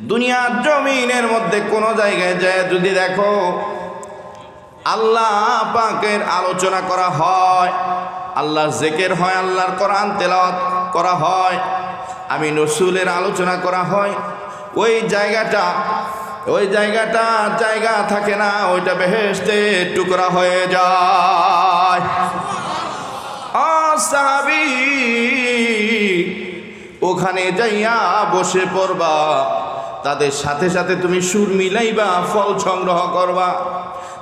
দুনিয়ার জমিনের মধ্যে কোনো জায়গায় যায়, যদি দেখো আল্লাহ পাকের আলোচনা করা হয় আল্লাহর জেকের হয়, আল্লাহর কোরআন তেলাওয়াত করা হয়, আমি নসুলের আলোচনা করা হয়, ওই জায়গাটা ওই জায়গাটা জায়গা থাকে না, ওইটা বেহেস্তে টুকরা হয়ে যায়। ওখানে যাইয়া বসে পড়বা। তাদের সাথে সাথে তুমি সুর মিলাইবা, ফল সংগ্রহ করবা।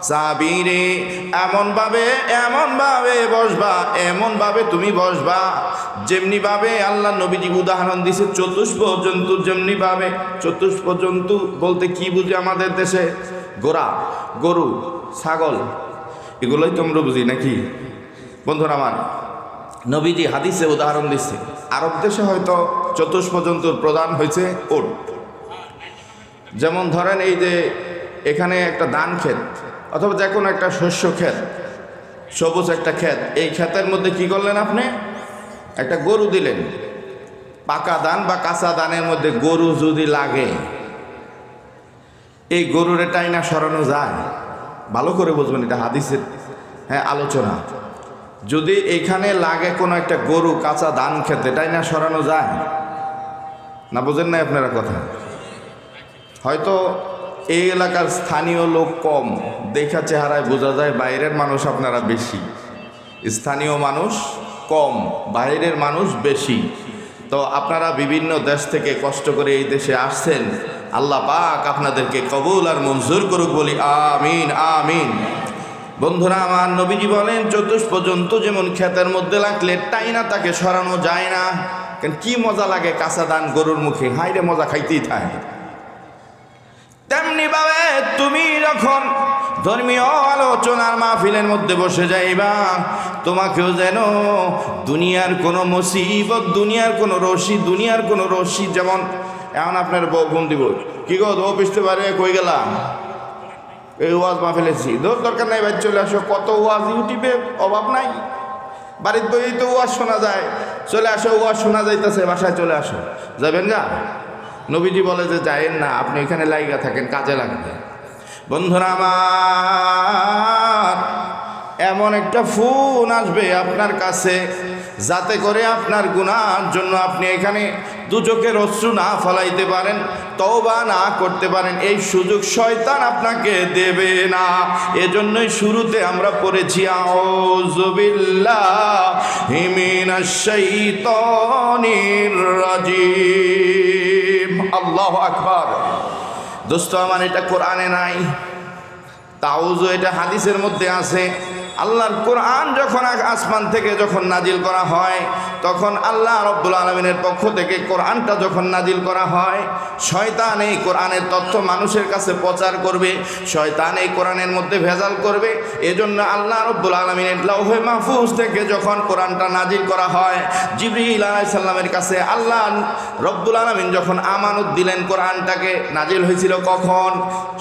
সাবিরে এমন ভাবে এমন ভাবে বসবা এমন ভাবে তুমি বসবা যেমনি ভাবে আল্লাহ নবীজি উদাহরণ দিছে চতুষ্প জন্তু যেমনি ভাবে চতুষ্প জন্তু বলতে কি বুঝি আমাদের দেশে? গোরা, গরু, ছাগল, এগুলোই তোমরা বুঝি নাকি? বন্ধুরা আমার, নবীজি হাদিসে উদাহরণ দিচ্ছে আরব দেশে হয়তো চতুষ্প জন্তুর প্রদান হয়েছে ওট যেমন ধরেন এই যে এখানে একটা ধান ক্ষেত অথবা যে কোনো একটা শস্য ক্ষেত, সবুজ একটা ক্ষেত, এই ক্ষেতের মধ্যে কি করলেন আপনি? একটা গরু দিলেন। পাকা ধান বা কাঁচা দানের মধ্যে গরু যদি লাগে, এই গরুর টাইনা সরানো যায়। ভালো করে বুঝবেন এটা হাদিসের হ্যাঁ আলোচনা। যদি এখানে লাগে কোনো একটা গরু কাঁচা ধান খেতে তাই না সরানো যায়। না বোঝেন না আপনারা কথা? হয়তো এই এলাকার স্থানীয় লোক কম। দেখা চেহারায় বোঝা যায় বাইরের মানুষ আপনারা বেশি। স্থানীয় মানুষ কম, বাইরের মানুষ বেশি। তো আপনারা বিভিন্ন দেশ থেকে কষ্ট করে এই দেশে আসছেন। আল্লাহ পাক আপনাদেরকে কবুল আর মঞ্জুর করুক বলি আমিন আমিন। বন্ধুরা, আমার নবীজি বলেন চতুষ্প পর্যন্ত যেমন ক্ষেতের মধ্যে লাগলে টাই না তাকে সরানো যায় না? কেন কি মজা লাগে কাঁচা দান গরুর মুখে? হাইরে মজা খাইতেই থাকে। তেমনি ভাবে তুমি যখন ধর্মীয় আলোচনার মাহফিলের মধ্যে বসে যাইবা, তোমাকেও যেন দুনিয়ার কোনো মুসিবত, দুনিয়ার কোনো রশি, দুনিয়ার কোনো রশি যেমন এমন আপনার ফোন দিব। কি গো ও পিছতে পারে? কই গেলাম? এই ওয়াজ মা ফেলেছি দোর দরকার নাই ভাই চলে আসো। কত ওয়াজ ইউটিউবে অভাব নাই। বাড়ির বই তো ওয়াজ শোনা যায়। চলে আসো, ওয়াজ শোনা যাইতেছে, বাসায় চলে আসো। যাবেন গা? নবীজি বলে যে, যায়েন না, আপনি এখানে লাইগা থাকেন, কাজে লাগবে। বন্ধুরা আমার, এমন একটা ফোন আসবে আপনার কাছে, যাতে করে আপনার গুনার জন্য আপনি এখানে দু চোখের অশ্রু না ফলাইতে পারেন, তওবা না করতে পারেন। এই সুযোগ শয়তান আপনাকে দেবে না। এজন্যই শুরুতে আমরা পড়েছি, আউযুবিল্লাহি মিনাশ শাইতানির রাজিম। আল্লাহু আকবর। দোস্ত আমার এটা কোরআনে নাই। তাও এটা হাদিসের মধ্যে আছে। আল্লাহর কোরআন যখন আসমান থেকে যখন নাজিল করা হয়, তখন আল্লাহ রব্বুল আলমিনের পক্ষ থেকে কোরআনটা যখন নাজিল করা হয়, শয়তান এই কোরআনের তথ্য মানুষের কাছে প্রচার করবে, শয়তান এই কোরআনের মধ্যে ভেজাল করবে। এজন্য আল্লাহ রব্বুল আলমিনের লৌহে মাহফুজ থেকে যখন কোরআনটা নাজিল করা হয়, জিবরিল আলাইসাল্লামের কাছে আল্লাহ রব্বুল আলমিন যখন আমানত দিলেন কোরআনটাকে নাজিল হয়েছিল কখন?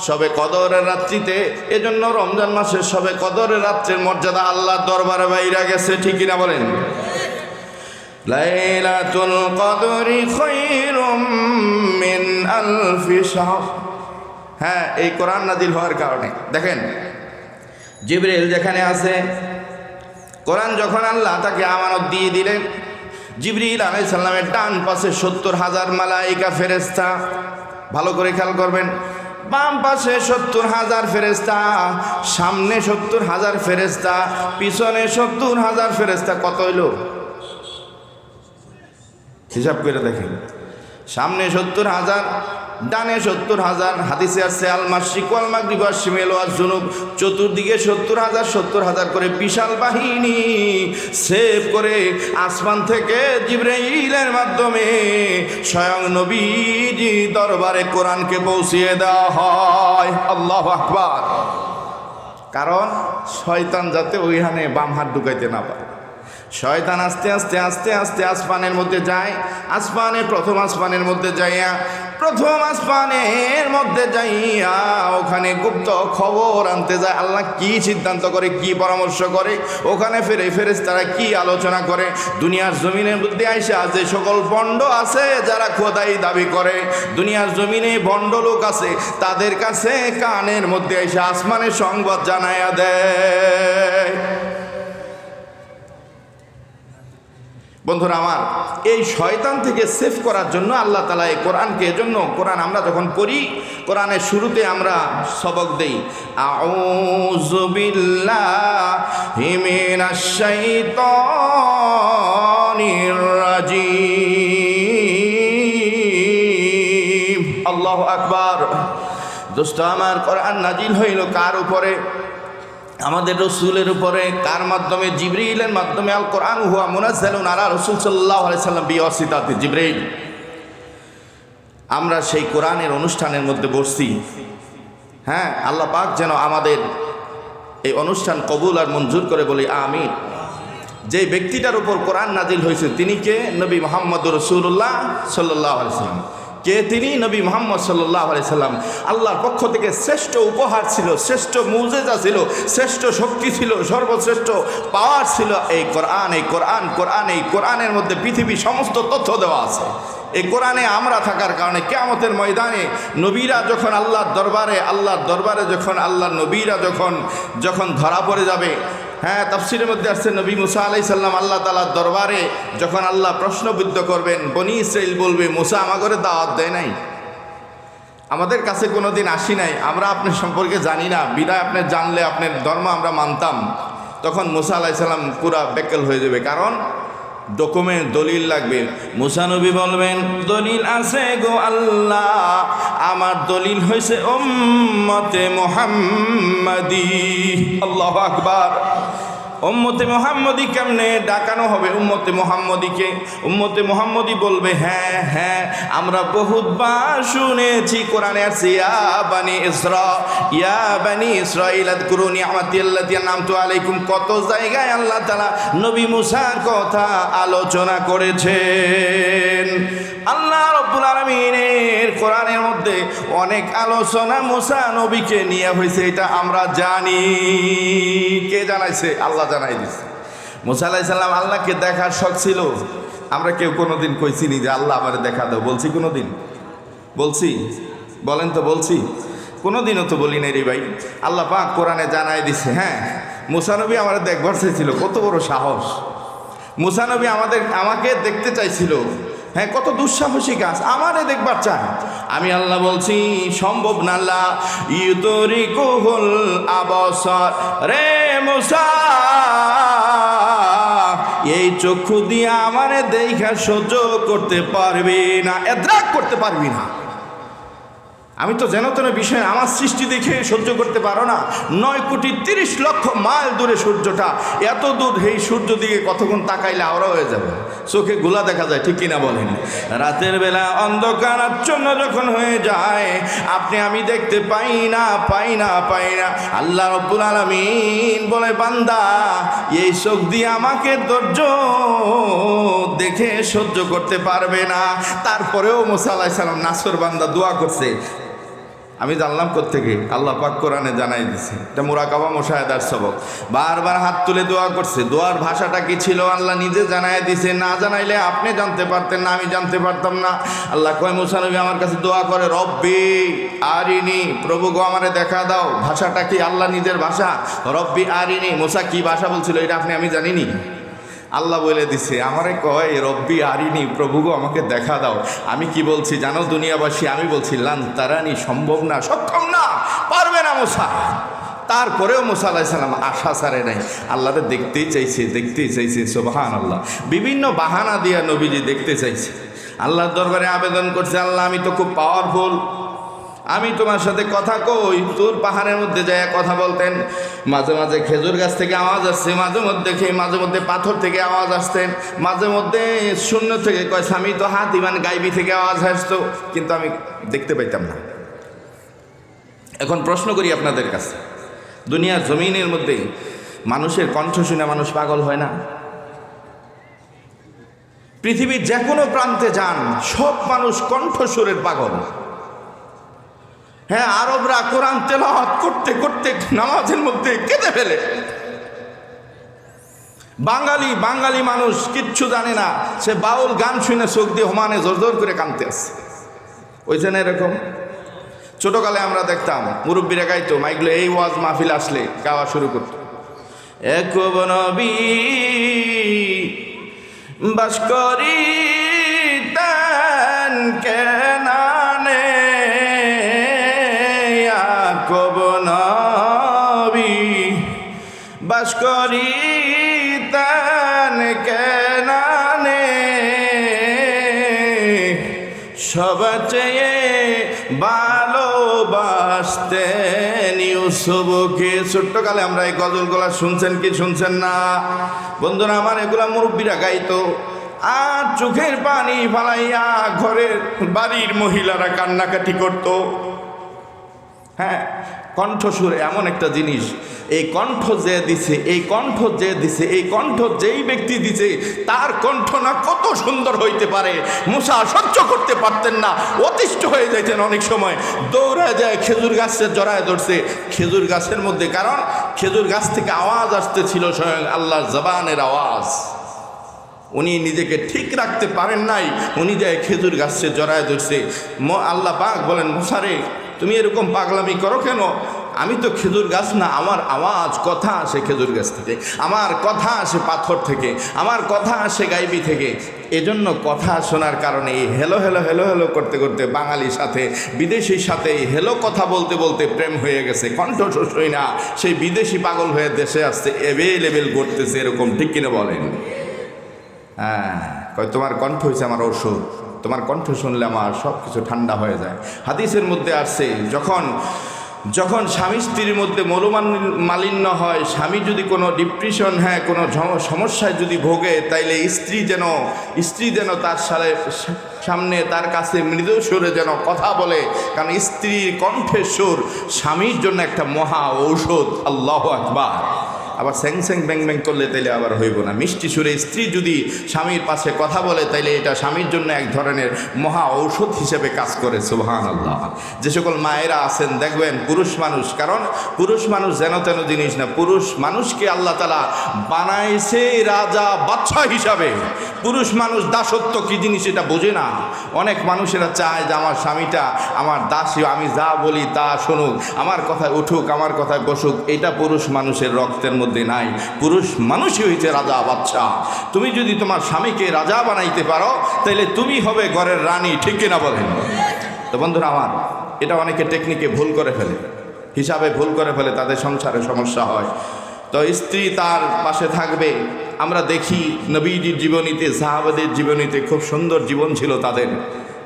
সবে কদরের রাত্রিতে। এজন্য রমজান মাসের সবে কদরের রাত্রের মর্যাদা আল্লাহর দরবারে বাইরা গেছে ঠিকই না বলেন? লাইলাতুল কদরি খায়রুম মিন আলফি শাহর। হ্যাঁ এই কোরআন নাজিল হওয়ার কারণে। দেখেন জিবরিল যেখানে আছে, কোরআন যখন আল্লাহ তাকে আমানত দিয়ে দিলেন জিবরিল আলাই সাল্লামের ডান পাশে সত্তর হাজার মালাইকা ফেরেস্তা ভালো করে খেয়াল করবেন বাম পাশে সত্তর হাজার ফেরেস্তা সামনে সত্তর হাজার ফেরেস্তা পিছনে সত্তর হাজার ফেরেস্তা কত হইল? হিসাব করে দেখেন। সামনে সত্তর হাজার ডানে সত্তর হাজার, হাদিসে আসছে আল মাসিক ওয়াল মাগরিব শিমেল ওয়াস জুনুব। চতুর্দিকে সত্তর হাজার সত্তর হাজার করে বিশাল বাহিনী সেভ করে আসমান থেকে জিব্রাইলের মাধ্যমে স্বয়ং নবীজি দরবারে কোরআনকে পৌঁছিয়ে দেওয়া হয়। আল্লাহ আকবার। কারণ শয়তান যাতে ওইখানে বাম হাত ঢুকাইতে না পারে। শয়তান আস্তে আস্তে আস্তে আস্তে আসমানের মধ্যে যায়, আসমানে, প্রথম আসমানের মধ্যে যাইয়া প্রথম আসমানের মধ্যে যাইয়া ওখানে গুপ্ত খবর আনতে যায়। আল্লাহ কি সিদ্ধান্ত করে, কি পরামর্শ করে? ওখানে ফেরে ফেরেস তারা কি আলোচনা করে? দুনিয়ার জমিনের মধ্যে আইসা যে সকল বন্ড আছে যারা খোদাই দাবি করে, দুনিয়ার জমিনে বন্ড লোক আছে, তাদের কাছে কানের মধ্যে এসে আসমানের সংবাদ জানায়া দেয়। বন্ধুরা আমার, এই শয়তান থেকে সেভ করার জন্য আল্লাহ তালা এই কোরআনকে এজন্য, কোরআন আমরা যখন পড়ি, কোরআনের শুরুতে আমরা সবক দেই রাজিম। আকবার। দোস্ত, আমার কোরআন নাজিল হইল কার উপরে? আমাদের রসুলের উপরে কার মাধ্যমে জিবরিলের মাধ্যমে আল কোরআন হুয়া মুনাজ্জালুন আলা রসুল সাল্লাল্লাহু আলাইহি সাল্লাম বিওয়াসিতাতে জিবরিল আমরা সেই কোরআনের অনুষ্ঠানের মধ্যে বসছি। হ্যাঁ আল্লাহ পাক যেন আমাদের এই অনুষ্ঠান কবুল আর মঞ্জুর করে বলি, আমিন। যে ব্যক্তিটার উপর কোরআন নাজিল হয়েছে, তিনি কে? নবী মোহাম্মদ রসুল্লাহ সাল্লাহ সাল্লাম। কে তিনি নবী মোহাম্মদ সাল্লাহ সাল্লাম আল্লাহর পক্ষ থেকে শ্রেষ্ঠ উপহার ছিল, শ্রেষ্ঠ মুজেজা ছিল, শ্রেষ্ঠ শক্তি ছিল, সর্বশ্রেষ্ঠ পাওয়ার ছিল। এই কোরআন এই কোরআন কোরআন, এই কোরআনের মধ্যে পৃথিবীর সমস্ত তথ্য দেওয়া আছে। এই কোরআনে আমরা থাকার কারণে কেয়ামতের ময়দানে নবীরা যখন আল্লাহর দরবারে আল্লাহর দরবারে যখন, আল্লাহর নবীরা যখন যখন ধরা পড়ে যাবে হ্যাঁ তাফসিরের মধ্যে আসছে নবী মুসা আলাই সাল্লাম আল্লাহ তালার দরবারে যখন আল্লাহ প্রশ্নবিদ্ধ করবেন, বনি ইসরাইল বলবে, মুসা আমাগরে দাওয়াত দেয় নাই। আমাদের কাছে কোনো দিন আসি নাই। আমরা আপনার সম্পর্কে জানি না। বিদায় আপনি জানলে আপনার ধর্ম আমরা মানতাম। তখন মুসা আলাইসাল্লাম পুরা বেকেল হয়ে যাবে। কারণ ডকুমেন্ট দলিল লাগবে। মুসানবী বলবেন, দলিল আছে গো আল্লাহ, আমার দলিল হয়েছে ওম্মতে মোহাম্মদি। আল্লাহ আকবার। উম্মতে মোহাম্মদি কেমনে ডাকানো হবে? উম্মতে মোহাম্মদীকে। উম্মতে মোহাম্মদি বলবে হ্যাঁ হ্যাঁ আমরা বহুত বহুতবার শুনেছি কোরআনে আছে ইয়া বানি ইসরা ইয়া বানি ইসরাইল আযকুরু নি'মাতি আল্লাতী আন'আমতু আলাইকুম। কত জায়গায় আল্লাহ তাআলা নবী মুসার কথা আলোচনা করেছেন। আল্লাহ রব্বুল আলমিনের কোরআনের মধ্যে অনেক আলোচনা মুসা নবীকে নিয়ে হয়েছে, এটা আমরা জানি। কে জানাইছে? আল্লাহ জানাই দিছে। মুসা আলাইসাল্লাম আল্লাহকে দেখার শখ ছিল। আমরা কেউ কোনোদিন কইছি নি যে, আল্লাহ আমার দেখা দাও। বলছি কোনোদিন? বলছি? বলেন তো, বলছি? কোনোদিনও তো বলি নাই রে ভাই। আল্লাহ পাক কোরআনে জানাই দিছে হ্যাঁ। মুসানবী আমার দেখবার চাইছিল, কত বড় সাহস। মুসানবী আমাদের, আমাকে দেখতে চাইছিল। হ্যাঁ কত দুঃসাহসী কাজ আমারে দেখবার চায় আমি আল্লাহ বলছি, সম্ভব না আল্লাহ। ইউতরি আবসর। রে মুসা, এই চক্ষু দিয়ে আমারে দেখা সহ্য করতে পারবি না, এদ্রাক করতে পারবি না। আমি তো যেন তেন বিষয় আমার সৃষ্টি দেখে সহ্য করতে পারো না। নয় কোটি তিরিশ লক্ষ মাইল দূরে সূর্যটা। এত দূর এই সূর্য দিকে কতক্ষণ তাকাইলে আওড়া হয়ে যাবে? চোখে গোলা দেখা যায়, ঠিক কিনা বলেন? রাতের বেলা অন্ধকার আচ্ছন্ন যখন হয়ে যায়, আপনি আমি দেখতে পাই না পাই না পাই না। আল্লাহ রব্বুল আলমিন বলে, বান্দা, এই চোখ দিয়ে আমাকে ধৈর্য দেখে সহ্য করতে পারবে না। তারপরেও মোসা আলাইসালাম নাসর বান্দা দোয়া করছে। আমি জানলাম থেকে আল্লাহ পাক কোরআনে জানাই দিছে। এটা মুরাকাবা মোশাহেদার সবক। বারবার হাত তুলে দোয়া করছে। দোয়ার ভাষাটা কি ছিল? আল্লাহ নিজে জানাই দিছে। না জানাইলে আপনি জানতে পারতেন না, আমি জানতে পারতাম না। আল্লাহ কয় মুসানবী আমার কাছে দোয়া করে, রব্বি আরিনি, প্রভু গো আমারে দেখা দাও। ভাষাটা কি আল্লাহ নিজের ভাষা? রব্বি আরিনি, মোসা কি ভাষা বলছিল? এটা আপনি, আমি জানিনি। আল্লাহ বলে দিছে, আমারে কয়, রব্বি আরিনি, প্রভুগো, আমাকে দেখা দাও। আমি কি বলছি জানো দুনিয়াবাসী? আমি বলছি, লান তারানি, সম্ভব না, সক্ষম না, পারবে না মোসা। তারপরেও মোসা আলাহিসাল্লাম আশা ছাড়ে নাই। আল্লাহরে দেখতেই চাইছে দেখতেই চাইছে সোবাহান আল্লাহ বিভিন্ন বাহানা দিয়া নবীজি দেখতে চাইছে। আল্লাহর দরবারে আবেদন করছে, আল্লাহ, আমি তো খুব পাওয়ারফুল আমি তোমার সাথে কথা কই, তোর পাহাড়ের মধ্যে যায় কথা বলতেন। মাঝে মাঝে খেজুর গাছ থেকে আওয়াজ আসছে, মাঝে মধ্যে খেয়ে মাঝে মধ্যে পাথর থেকে আওয়াজ আসতেন। মাঝে মধ্যে শূন্য থেকে কয়, স্বামী, তো হাত ইমান গাইবি থেকে আওয়াজ আসতো, কিন্তু আমি দেখতে পাইতাম না। এখন প্রশ্ন করি আপনাদের কাছে, দুনিয়ার জমিনের মধ্যে মানুষের কণ্ঠ শুনে মানুষ পাগল হয় না? পৃথিবীর যে কোনো প্রান্তে যান, সব মানুষ কণ্ঠস্বরের পাগল। হ্যাঁ আরবরা কোরআন তেলাওয়াত করতে করতে নামাজের মধ্যে কেঁদে ফেলে। বাঙালি বাঙালি মানুষ কিচ্ছু জানে না। সে বাউল গান শুনে চোখ দিয়ে হোমানে জোর জোর করে কানতে আসে ওইখানে এরকম। ছোটকালে আমরা দেখতাম, মুরব্বীরা গাইতো মাইগুলো এই ওয়াজ মাহফিল আসলে গাওয়া শুরু করতো। এক বাস করি তান কেনানে বাস করি, তান কেনানে সবার চেয়ে ভালোবাসতেন ইউসুফকে ছোট্টকালে আমরা এই গজলগুলা শুনছেন কি শুনছেন না? বন্ধুরা, আমার এগুলা মুরব্বীরা গাইতো। আর চোখের পানি ফালাইয়া ঘরের বাড়ির মহিলারা কান্নাকাটি করতো। হ্যাঁ কণ্ঠসুর এমন একটা জিনিস। এই কণ্ঠ যে দিছে, এই কণ্ঠ যে দিছে, এই কণ্ঠ যেই ব্যক্তি দিছে, তার কণ্ঠ না কত সুন্দর হইতে পারে? মশা সহ্য করতে পারতেন না, অতিষ্ঠ হয়ে যাইতেন অনেক সময়। দৌড়ে যায়, খেজুর গাছের জড়ায় ধরছে। খেজুর গাছের মধ্যে, কারণ খেজুর গাছ থেকে আওয়াজ আসতেছিল স্বয়ং আল্লাহর জবানের আওয়াজ। উনি নিজেকে ঠিক রাখতে পারেন নাই, উনি যায় খেজুর গাছে জড়ায় ধরছে। আল্লাহ পাক বলেন মশারে তুমি এরকম পাগলামি করো কেন? আমি তো খেজুর গাছ না, আমার আওয়াজ কথা আসে খেজুর গাছ থেকে, আমার কথা আসে পাথর থেকে, আমার কথা আসে গাইবি থেকে। এজন্য কথা শোনার কারণে এই হেলো হেলো হেলো হেলো করতে করতে বাঙালির সাথে, বিদেশির সাথে এই হেলো কথা বলতে বলতে প্রেম হয়ে গেছে, কণ্ঠ না। সেই বিদেশি পাগল হয়ে দেশে আসছে অ্যাভেলেবেল করতেছে এরকম, ঠিক কিনা বলেন? হ্যাঁ তোমার কণ্ঠ হয়েছে আমার ওষুধ তোমার কণ্ঠ শুনলে আমার সব কিছু ঠান্ডা হয়ে যায়। হাদিসের মধ্যে আসছে, যখন যখন স্বামী স্ত্রীর মধ্যে মনোমান মালিন্য হয়, স্বামী যদি কোনো ডিপ্রেশন হ্যাঁ কোনো সমস্যায় যদি ভোগে, তাইলে স্ত্রী যেন স্ত্রী যেন তার সালে, সামনে তার কাছে মৃদু সুরে যেন কথা বলে। কারণ স্ত্রীর কণ্ঠের সুর স্বামীর জন্য একটা মহা ঔষধ, আল্লাহ আকবার। আবার স্যাং স্যাং ব্যাং ব্যাং করলে তাইলে আবার হইব না। মিষ্টি সুরে স্ত্রী যদি স্বামীর পাশে কথা বলে, তাইলে এটা স্বামীর জন্য এক ধরনের মহা ঔষধ হিসেবে কাজ করে সুবহান আল্লাহ যে সকল মায়েরা আছেন, দেখবেন পুরুষ মানুষ, কারণ পুরুষ মানুষ যেন তেন জিনিস না, পুরুষ মানুষকে আল্লাহ তালা বানাইছে রাজা বাচ্চা হিসাবে। পুরুষ মানুষ দাসত্ব কি জিনিস এটা বোঝে না। অনেক মানুষেরা চায় যে আমার স্বামীটা আমার দাসী, আমি যা বলি তা শুনুক, আমার কথায় উঠুক, আমার কথায় বসুক, এটা পুরুষ মানুষের রক্তের মধ্যে নাই। পুরুষ মানুষই হয়েছে রাজা বাচ্চা তুমি যদি তোমার স্বামীকে রাজা বানাইতে পারো তাহলে তুমি হবে ঘরের রানী, ঠিক কিনা বলেন? তো বন্ধুরা আমার, এটা অনেকে টেকনিকে ভুল করে ফেলে। হিসাবে ভুল করে ফেলে, তাদের সংসারে সমস্যা হয়। তো স্ত্রী তার পাশে থাকবে আমরা দেখি নবীজির জীবনীতে, সাহাবাদের জীবনীতে খুব সুন্দর জীবন ছিল তাদের।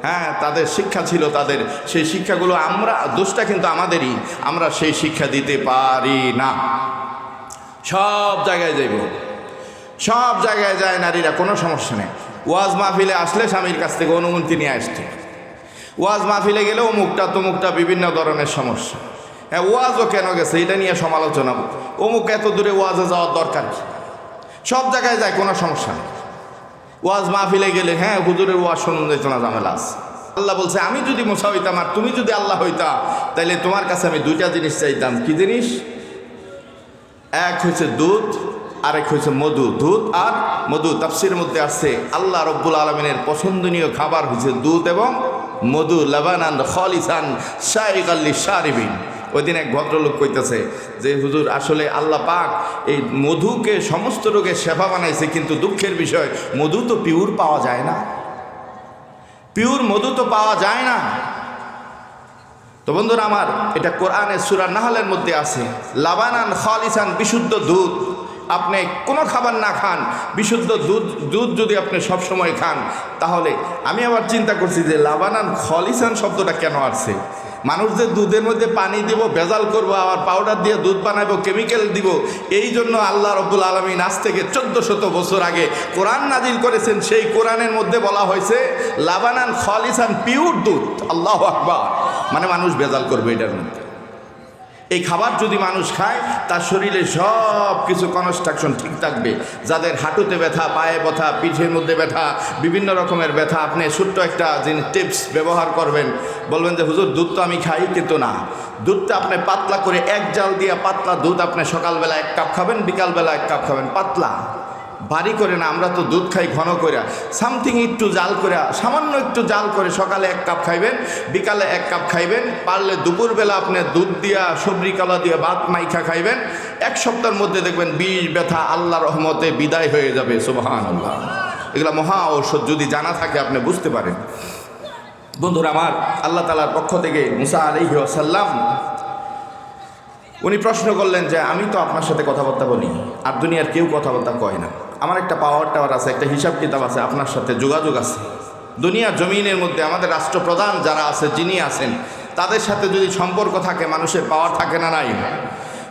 হ্যাঁ তাদের শিক্ষা ছিল তাদের। সেই শিক্ষাগুলো আমরা, দোষটা কিন্তু আমাদেরই। আমরা সেই শিক্ষা দিতে পারি না। সব জায়গায় যাইব। সব জায়গায় যায় নারীরা, কোনো সমস্যা নেই। ওয়াজ মাহফিলে আসলে স্বামীর কাছ থেকে অনুমতি নিয়ে আসতে। ওয়াজ মাহফিলে গেলে অমুকটা তমুকটা বিভিন্ন ধরনের সমস্যা। হ্যাঁ ওয়াজও কেন গেছে? এটা নিয়ে সমালোচনা। অমুক এত দূরে ওয়াজে যাওয়ার দরকার কি? সব জায়গায় যায়, কোনো সমস্যা নেই। ওয়াজ মাহফিলে গেলে হ্যাঁ হুজুরের ওয়াজ শুনুন যেত না ঝামেলা আছে। আল্লাহ বলছে, আমি যদি মোসা হইতাম আর তুমি যদি আল্লাহ হইতা তাহলে তোমার কাছে আমি দুইটা জিনিস চাইতাম। কি জিনিস? এক হয়েছে দুধ, আরেক হয়েছে মধু। দুধ আর মধু। তাফসির মধ্যে আসছে আল্লাহ রব্বুল আলমিনের পছন্দনীয় খাবার হয়েছে দুধ এবং মধু। লাবানান খলিসান শাইক আল্লি ওই দিন এক ভদ্রলোক কইতেছে যে, হুজুর, আসলে আল্লাহ পাক এই মধুকে সমস্ত রোগের সেবা বানাইছে, কিন্তু দুঃখের বিষয়, মধু তো পিওর পাওয়া যায় না। পিওর মধু তো পাওয়া যায় না। তো বন্ধুরা আমার, এটা কোরআনে সুরা নাহালের মধ্যে আছে, লাবানান খালিসান বিশুদ্ধ দুধ। আপনি কোনো খাবার না খান, বিশুদ্ধ দুধ দুধ যদি আপনি সব সময় খান, তাহলে আমি আবার চিন্তা করছি যে লাবানান খলিসান শব্দটা কেন আসছে? মানুষদের দুধের মধ্যে পানি দিব, ভেজাল করব, আবার পাউডার দিয়ে দুধ বানাবো কেমিক্যাল দিব, এই জন্য আল্লাহ রব্বুল আলমিন আজ থেকে চোদ্দ শত বছর আগে কোরআন নাজিল করেছেন। সেই কোরআনের মধ্যে বলা হয়েছে, লাবানান খলিসান পিওর দুধ। আল্লাহ আকবার। মানে মানুষ ভেজাল করবে এটার মধ্যে। এই খাবার যদি মানুষ খায়, তার শরীরে সব কিছু কনস্ট্রাকশন ঠিক থাকবে। যাদের হাঁটুতে ব্যথা, পায়ে ব্যথা, পিঠের মধ্যে ব্যথা, বিভিন্ন রকমের ব্যথা, আপনি ছোট্ট একটা জিনিস টিপস ব্যবহার করবেন, বলবেন যে, হুজুর, দুধ তো আমি খাই, কিন্তু না। দুধটা আপনি পাতলা করে এক জাল দিয়ে পাতলা দুধ আপনি সকালবেলা এক কাপ খাবেন, বিকালবেলা এক কাপ খাবেন, পাতলা। ভারী করে না, আমরা তো দুধ খাই ঘন করে সামথিং একটু জাল করে সামান্য একটু জাল করে সকালে এক কাপ খাইবেন, বিকালে এক কাপ খাইবেন, পারলে দুপুরবেলা আপনি দুধ দিয়া, সবজি কালা দিয়ে, ভাত মাইখা খাইবেন, এক সপ্তাহের মধ্যে দেখবেন বিষ, ব্যথা আল্লাহ রহমতে বিদায় হয়ে যাবে সুবহান আল্লাহ এগুলো মহা ঔষধ, যদি জানা থাকে আপনি বুঝতে পারেন। বন্ধুরা, আমার আল্লাহ তালার পক্ষ থেকে মুসা আলহি আসাল্লাম উনি প্রশ্ন করলেন যে, আমি তো আপনার সাথে কথাবার্তা বলি, আর দুনিয়ার কেউ কথাবার্তা কয় না। আমার একটা পাওয়ার টাওয়ার আছে, একটা হিসাব কিতাব আছে, আপনার সাথে যোগাযোগ আছে। দুনিয়া জমিনের মধ্যে আমাদের রাষ্ট্রপ্রধান যারা আছে, যিনি আছেন, তাদের সাথে যদি সম্পর্ক থাকে, মানুষের পাওয়ার থাকে না নাই?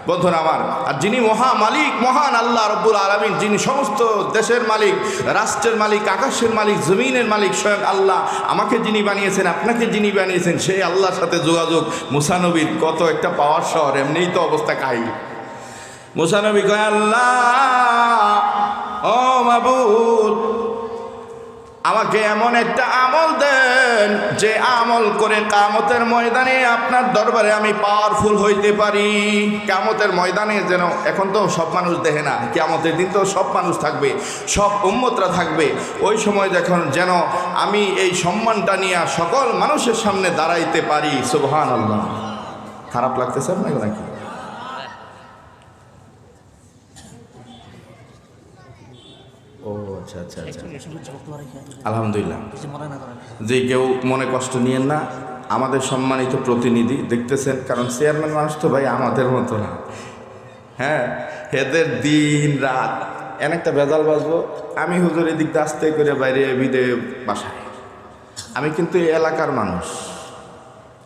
বন্ধুরা আমার, আর যিনি মহা মালিক, মহান আল্লাহ রব্বুল আলমিন, যিনি সমস্ত দেশের মালিক, রাষ্ট্রের মালিক, আকাশের মালিক, জমিনের মালিক, স্বয়ং আল্লাহ আমাকে যিনি বানিয়েছেন, আপনাকে যিনি বানিয়েছেন, সেই আল্লাহর সাথে যোগাযোগ। মুসানবীর কত একটা পাওয়ার শহর, এমনিই তো অবস্থা কাহি মুসানবী কয়, আল্লাহ! ও মাবুদ, আমাকে এমন একটা আমল দেন যে আমল করে কামতের ময়দানে আপনার দরবারে আমি পাওয়ারফুল হইতে পারি। কামতের ময়দানে যেন এখন তো সব মানুষ দেখে না কামতের দিন তো সব মানুষ থাকবে, সব উম্মতরা থাকবে। ওই সময় যখন যেন আমি এই সম্মানটা নিয়ে সকল মানুষের সামনে দাঁড়াইতে পারি সুবহান আল্লাহ খারাপ লাগতেছে আপনাকে নাকি ও আচ্ছা আচ্ছা আচ্ছা। আলহামদুলিল্লাহ। যে কেউ মনে কষ্ট নিয়েন না আমাদের সম্মানিত প্রতিনিধি দেখতেছেন কারণ চেয়ারম্যান মানুষ তো ভাই আমাদের মতো না। হ্যাঁ এদের দিন রাত। এন একটা বেজাল বাজবো আমি হুজুর এদিক দিয়ে আস্তে করে বাইরে বিদে বাসায়। আমি কিন্তু এই এলাকার মানুষ।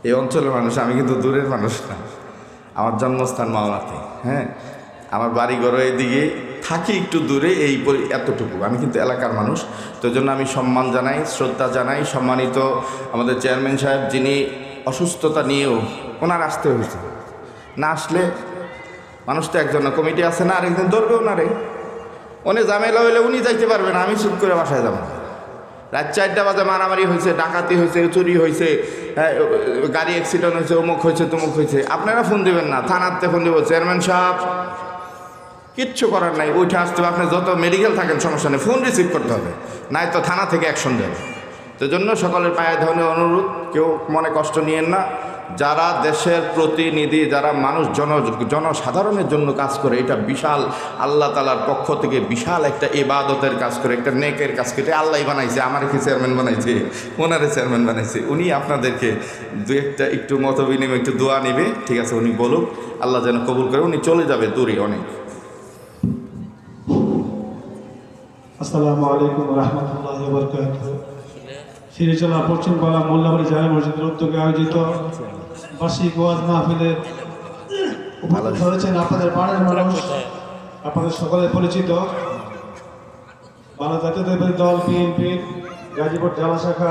এই অঞ্চলের মানুষ আমি কিন্তু দূরের মানুষ না। আমার জন্মস্থান মাওলাতে হ্যাঁ। আমার বাড়ি ঘর এদিকে। থাকি একটু দূরে এই এতটুকু। আমি কিন্তু এলাকার মানুষ। তো জন্য আমি সম্মান জানাই শ্রদ্ধা জানাই সম্মানিত আমাদের চেয়ারম্যান সাহেব যিনি অসুস্থতা নিয়েও ওনার আসতে হয়েছে। না আসলে মানুষ তো একজন না কমিটি আছে না আরেকদিন ধরবেও না রে। উনি ঝামেলা হইলে উনি যাইতে পারবেন আমি চুপ করে বাসায় যাব। রাত চারটা বাজে মারামারি হয়েছে ডাকাতি হয়েছে চুরি হয়েছে হ্যাঁ, গাড়ি অ্যাক্সিডেন্ট হয়েছে অমুক হয়েছে তমুক হয়েছে। আপনারা ফোন দিবেন না থানাতে ফোন দেবো। চেয়ারম্যান সাহেব কিচ্ছু করার নাই, উঠে আসতে হবে। আপনি যত মেডিকেল থাকেন, সমস্যা নেই ফোন রিসিভ করতে হবে। নাই তো থানা থেকে অ্যাকশন দেবে তো জন্য সকলের পায়ে ধরনের অনুরোধ, কেউ মনে কষ্ট নিয়েন না। যারা দেশের প্রতিনিধি, যারা মানুষ জন, জনসাধারণের জন্য কাজ করে, এটা বিশাল, আল্লাহ তালার পক্ষ থেকে বিশাল একটা ইবাদতের কাজ করে, একটা নেকের কাজ করে। আল্লাহ বানাইছে, আমার কি চেয়ারম্যান বানাইছে? ওনারে চেয়ারম্যান বানাইছে। উনি আপনাদেরকে দু একটা একটু মত বিনিময় একটু দোয়া নেবে। ঠিক আছে, উনি বলুক, আল্লাহ যেন কবুল করে, উনি চলে যাবে দূরে অনেক। আসসালামু আলাইকুম রহমতুল্লাহ বরকাত পশ্চিম পশ্চিমপাড়া মোল্লাবাড়ি জামে মসজিদের উদ্যোগে আয়োজিত বার্ষিক ওয়াজ মাহফিলের উপস্থিত হয়েছেন আপনাদের পাড়ার মানুষ আপনাদের সকলে পরিচিত বাংলা জাতীয় দল বিএনপির গাজীপুর জেলা শাখা।